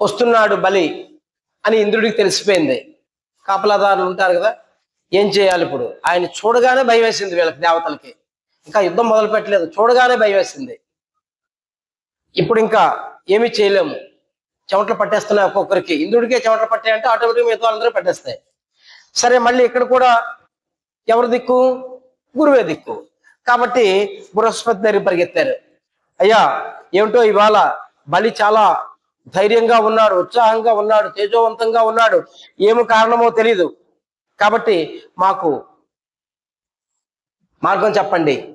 వస్తున్నాడు బలి అని ఇంద్రుడికి తెలిసిపోయింది. కాపలాదారులు ఉంటారు కదా ఏం చేయాలి ఇప్పుడు? ఆయన చూడగానే భయం వేసింది వీళ్ళకి దేవతలకి. ఇంకా యుద్ధం మొదలు పెట్టలేదు చూడగానే భయం వేసింది. ఇప్పుడు ఇంకా ఏమీ చేయలేము. చెమటలు పట్టేస్తున్నాయి ఒక్కొక్కరికి. ఇంద్రుడికే చెమటలు పట్టాయంటే ఆటోమేటిక్ మిగతా అందరూ పట్టేస్తాయి. సరే మళ్ళీ ఇక్కడ కూడా ఎవరు దిక్కు? గురువే దిక్కు. కాబట్టి బృహస్పతి దగ్గర పరిగెత్తారు. అయ్యా ఏమిటో ఇవాళ బలి చాలా ధైర్యంగా ఉన్నాడు ఉత్సాహంగా ఉన్నాడు తేజోవంతంగా ఉన్నాడు. ఏమి కారణమో తెలీదు. కాబట్టి మాకు మార్గం చెప్పండి.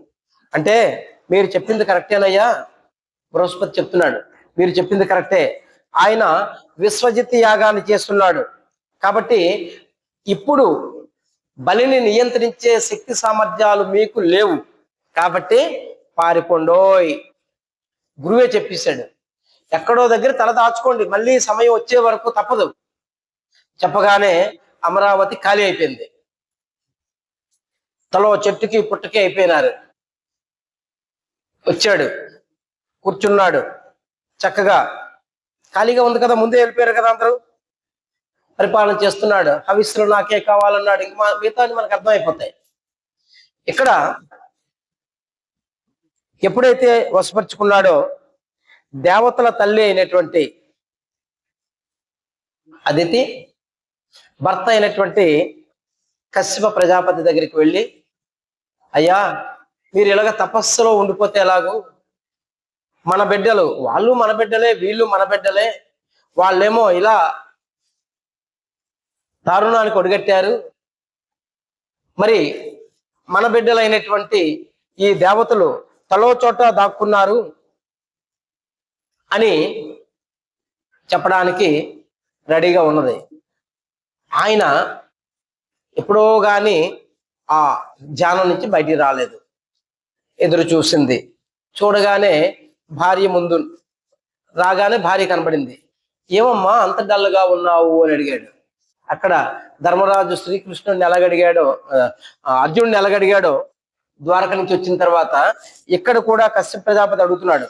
అంటే మీరు చెప్పింది కరెక్టేనయ్యా బృహస్పతి చెప్తున్నాడు. మీరు చెప్పింది కరెక్టే. ఆయన విశ్వజిత్ యాగాన్ని చేస్తున్నాడు. కాబట్టి ఇప్పుడు బలిని నియంత్రించే శక్తి సామర్థ్యాలు మీకు లేవు. కాబట్టి పారిపోండోయ్. గురువే చెప్పేశాడు. ఎక్కడో దగ్గర తల దాచుకోండి. మళ్ళీ సమయం వచ్చే వరకు తప్పదు. చెప్పగానే అమరావతి ఖాళీ అయిపోయింది. తలో చెట్టుకి పుట్టకి అయిపోయినారు. వచ్చాడు. కూర్చున్నాడు. చక్కగా. ఖాళీగా ఉంది కదా ముందే వెళ్ళిపోయారు కదా అందరూ. పరిపాలన చేస్తున్నాడు. హవిస్సులు నాకే కావాలన్నాడు. ఇంక మిగతా మనకు అర్థమైపోతాయి. ఇక్కడ ఎప్పుడైతే వశపరుచుకున్నాడో దేవతల తల్లి అయినటువంటి అదితి భర్త అయినటువంటి కశ్యప ప్రజాపతి దగ్గరికి వెళ్ళి అయ్యా మీరు ఇలాగ తపస్సులో ఉండిపోతే ఎలాగో? మన బిడ్డలు వాళ్ళు మన బిడ్డలే వీళ్ళు మన బిడ్డలే వాళ్ళేమో ఇలా దారుణానికి ఒడిగట్టారు. మరి మన బిడ్డలైనటువంటి ఈ దేవతలు తలో చోట దాక్కున్నారు. అని చెప్పడానికి రెడీగా ఉన్నది. ఆయన ఎప్పుడో గాని ఆ ధ్యానం నుంచి బయటికి రాలేదు. ఎదురు చూసింది. చూడగానే భార్య ముందు రాగానే భార్య కనబడింది. ఏమమ్మా అంత డల్గా ఉన్నావు అని అడిగాడు. అక్కడ ధర్మరాజు శ్రీకృష్ణుడిని ఎలాగడిగాడో అర్జునుడిని ఎలాగడిగాడో ద్వారక నుంచి వచ్చిన తర్వాత ఇక్కడ కూడా కశ్యప ప్రజాపతి అడుగుతున్నాడు.